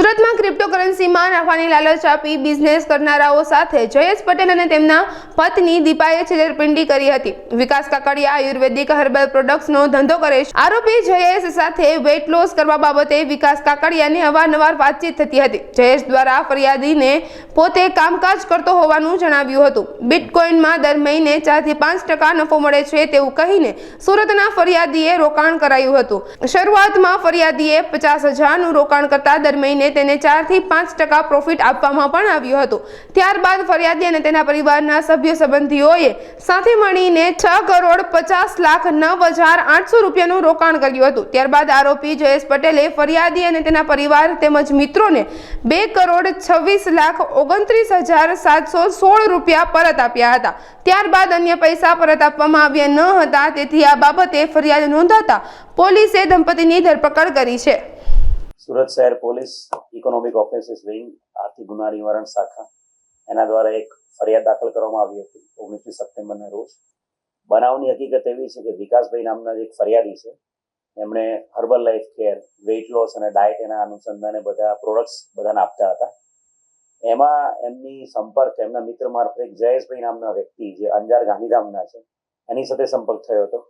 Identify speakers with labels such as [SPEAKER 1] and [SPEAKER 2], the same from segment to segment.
[SPEAKER 1] સુરતમાં ક્રિપ્ટોકરન્સીમાં નાખવાની લાલચ આપી બિઝનેસ કરનારાઓ સાથે જયેશ પટેલ અને તેમના પત્ની દીપાએ છેતરપિંડી કરી હતી. વિકાસ કાકડિયા આયુર્વેદિક હર્બલ પ્રોડક્ટ્સનો ધંધો કરે છે. આરોપી જયેશ સાથે વેટ લોસ કરવા બાબતે વિકાસ કાકડિયાની અવારનવાર વાતચીત થતી હતી. જયેશ દ્વારા ફરિયાદીને પોતે કામકાજ કરતો હોવાનું જણાવ્યું હતું. બિટકોઇનમાં દર મહિને ચારથી પાંચ ટકા નફો મળે છે તેવું કહીને સુરતના ફરિયાદીએ રોકાણ કરાયું હતું. શરૂઆતમાં ફરિયાદીએ પચાસ હજારનું રોકાણ કરતા દર મહિને તેને ચારથી પાંચ ટકા પ્રોફિટ આપવામાં પણ આવ્યું હતું. ત્યારબાદ ફરિયાદી અને તેના પરિવારના સભ્ય સંબંધીઓએ સાથે મળીને છ કરોડ પચાસ લાખ નવ હજાર આઠસો રૂપિયાનું રોકાણ કર્યું હતું. ત્યારબાદ આરોપી જયેશ પટેલે ફરિયાદી અને તેના પરિવાર તેમજ મિત્રોને બે કરોડ છવ્વીસ લાખ ઓગણત્રીસ હજાર સાતસો સોળ રૂપિયા પરત આપ્યા હતા. ત્યારબાદ અન્ય પૈસા પરત આપવામાં આવ્યા ન હતા. તેથી આ બાબતે ફરિયાદ નોંધાતા પોલીસે દંપતીની ધરપકડ કરી છે.
[SPEAKER 2] સુરત શહેર પોલીસ ઇકોનોમિક ઓફિસિસ વિંગ, આર્થિક ગુના નિવારણ શાખા, એના દ્વારા એક ફરિયાદ દાખલ કરવામાં આવી હતી ઓગણીસમી સપ્ટેમ્બરના રોજ. બનાવની હકીકત એવી છે કે વિકાસભાઈ નામના એક ફરિયાદી છે. એમણે herbal life care weight loss અને ડાયટ એના અનુસંધાને બધા પ્રોડક્ટ્સ બધાને આપતા હતા. એમાં એમની સંપર્ક, એમના મિત્ર મારફતે એક જયેશભાઈ નામના વ્યક્તિ જે અંજાર ગાંધીધામના છે, એની સાથે સંપર્ક થયો હતો.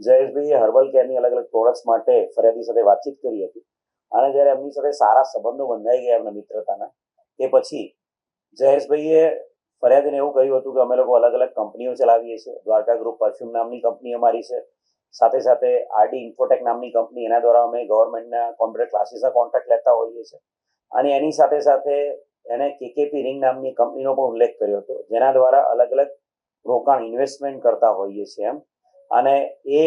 [SPEAKER 2] જયેશભાઈએ હર્બલ કેરની અલગ અલગ પ્રોડક્ટ્સ માટે ફરિયાદી સાથે વાતચીત કરી હતી. અને જ્યારે એમની સાથે સારા સંબંધો બંધાઈ ગયા એમના મિત્રતાના, તે પછી જયેશભાઈએ ફરિયાદીને એવું કહ્યું હતું કે અમે લોકો અલગ અલગ કંપનીઓ ચલાવીએ છીએ. દ્વારકા ગ્રુપ પરફ્યુમ નામની કંપની અમારી છે. સાથે સાથે આરડી ઇન્ફોટેક નામની કંપની, એના દ્વારા અમે ગવર્મેન્ટના કોમ્પ્યુટર ક્લાસીસના કોન્ટ્રાક્ટ લેતા હોઈએ છીએ. અને એની સાથે સાથે એને કેકેપી રિંગ નામની કંપનીનો પણ ઉલ્લેખ કર્યો હતો, જેના દ્વારા અલગ અલગ રોકાણ ઇન્વેસ્ટમેન્ટ કરતા હોઈએ છીએ એમ. અને એ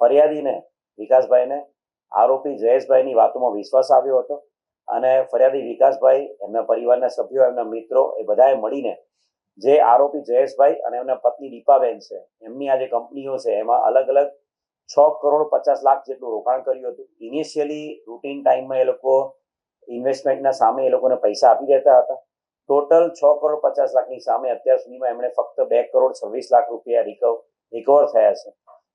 [SPEAKER 2] ફરિયાદીને, વિકાસભાઈને આરોપી જયેશભાઈની વાતોમાં વિશ્વાસ આવ્યો હતો અને ફરિયાદી વિકાસભાઈ, એમના પરિવારના સભ્યો, એમના મિત્રો એ બધાએ મળીને જે આરોપી જયેશભાઈ અને એમના પત્ની દીપાબેન છે, એમની આ જે કંપનીઓ છે, એમાં અલગ અલગ છ કરોડ પચાસ લાખ જેટલું રોકાણ કર્યું હતું. ઇનિશિયલી રૂટીન ટાઈમમાં એ લોકો ઇન્વેસ્ટમેન્ટના સામે એ લોકોને પૈસા આપી દેતા હતા. ટોટલ છ કરોડ પચાસ લાખની સામે અત્યાર સુધીમાં એમણે ફક્ત બે કરોડ છવ્વીસ લાખ રૂપિયા રિકવ રિકવર થયા છે.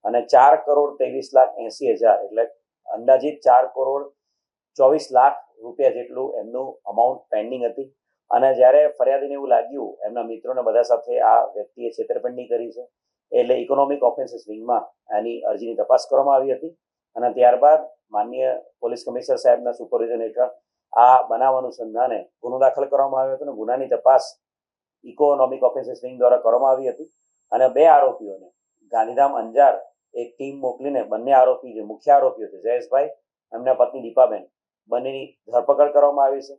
[SPEAKER 2] અને ચાર કરોડ ત્રેવીસ લાખ એસી હજાર, એટલે અંદાજિત ચાર કરોડ ચોવીસ લાખ રૂપિયા જેટલું એમનું અમાઉન્ટ પેન્ડિંગ હતી. અને જ્યારે ફરિયાદીને એવું લાગ્યું, એમના મિત્રોને બધા સાથે આ વ્યક્તિએ છેતરપિંડી કરી છે, એટલે ઇકોનોમિક ઓફેન્સીસ વિંગમાં એની અરજીની તપાસ કરવામાં આવી હતી. અને ત્યારબાદ માન્ય પોલીસ કમિશનર સાહેબના સુપરવિઝન હેઠળ આ બનાવ અનુસંધાને ગુનો દાખલ કરવામાં આવ્યો હતો. અને ગુનાની તપાસ ઇકોનોમિક ઓફેન્સીસ વિંગ દ્વારા કરવામાં આવી હતી. અને બે આરોપીઓને ગાંધીધામ અંજાર એક ટીમ મોકલીને બંને આરોપી જે મુખ્ય આરોપીઓ છે, જયેશભાઈ, એમના પત્ની દીપાબેન, બંનેની ધરપકડ કરવામાં આવી છે.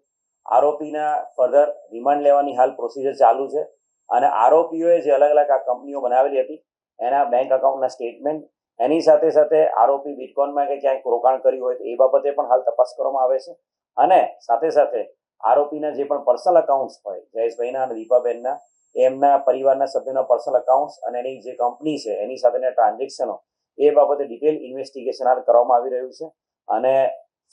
[SPEAKER 2] આરોપીના ફર્ધર રિમાન્ડ લેવાની હાલ પ્રોસિજર ચાલુ છે અને આરોપીઓએ જે અલગ અલગ આ કંપનીઓ બનાવેલી હતી, એના બેંક અકાઉન્ટના સ્ટેટમેન્ટ એની સાથે સાથે આરોપી બિટકોઇનમાં કે ક્યાંક રોકાણ કર્યું હોય તો એ બાબતે પણ હાલ તપાસ કરવામાં આવે છે. અને સાથે સાથે આરોપીના જે પણ પર્સનલ અકાઉન્ટ્સ હોય, જયેશભાઈના અને દીપાબેનના એમના પરિવારના સભ્યોના પર્સનલ અકાઉન્ટ અને એની જે કંપની છે, એની સાથેના ટ્રાન્ઝેક્શનો એ બાબતે ડિટેલ ઇન્વેસ્ટિગેશન હાથ કરવામાં આવી રહ્યું છે. અને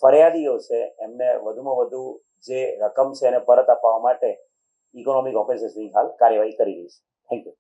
[SPEAKER 2] ફરિયાદીઓ છે, એમને વધુમાં વધુ જે રકમ છે એને પરત અપાવવા માટે ઇકોનોમિક ઓફિસર્સની હાલ કાર્યવાહી કરી રહી છે. Thank you